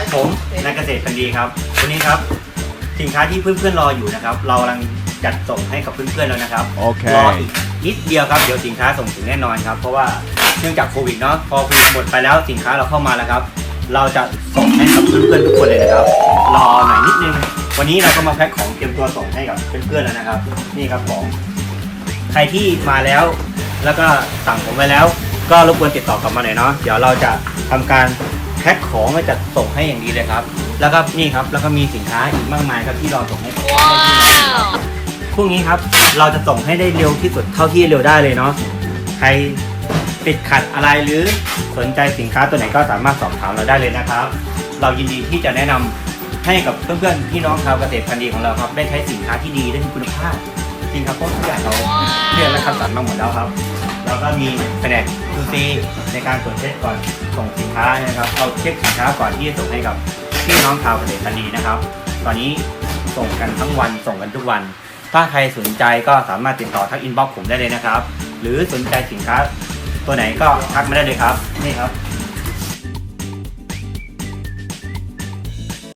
ครับผมนายเกษตรพันธุ์ดีครับ วันนี้ครับ สินค้าที่เพื่อนๆรออยู่นะครับ เรากำลังจัดส่งให้กับเพื่อนๆแล้วนะครับ โอเค รออีกนิดเดียวครับ เดี๋ยวสินค้าส่งถึงแน่นอนครับ เพราะว่าเนื่องจากโควิดเนาะ พอโควิดหมดไปแล้วสินค้าเราเข้ามาแล้วครับ เราจะส่งให้กับเพื่อนๆทุกคนเลยนะครับ รอหน่อยนิดนึง วันนี้เราก็มาแพ็คของเตรียมตัวส่งให้กับเพื่อนๆแล้วนะครับ นี่ครับของ ใครที่มาแล้ว แล้วก็สั่งผมไปแล้ว ก็รบกวนติดต่อกลับมาหน่อยเนาะ เดี๋ยวเราจะทำการ แพ็คของมาจัดส่งให้อย่างดีเลยครับ แล้วก็นี่ครับแล้วก็มีสินค้าอีกมากมายครับที่รอส่งให้ผมพรุ่งนี้ครับเราจะส่งให้ได้เร็วที่สุดเท่าที่เร็วได้เลยเนาะใครติดขัดอะไรหรือสนใจสินค้าตัวไหนก็สามารถสอบถามเราได้เลยนะครับ เรายินดีที่จะแนะนำให้กับเพื่อนๆพี่น้องชาวเกษตรพันธุ์ดีของเราครับ ได้ใช้สินค้าที่ดีได้มีคุณภาพจริงครับเพราะทุกอย่างเราเรียนและคัดสรรมาหมดแล้วครับแล้ว ก็มีแผนกซูซีในการตรวจเช็คก่อนส่งสินค้านะครับเอาเช็คสินค้าก่อนที่จะส่งให้กับพี่น้องชาวเกษตรดีนะครับ ตอนนี้ส่งกันทั้งวันส่งกันทุกวัน ถ้าใครสนใจก็สามารถติดต่อทักอินบ็อกผมได้เลยนะครับ หรือสนใจสินค้าตัวไหนก็ทักมาได้เลยครับ นี่ครับ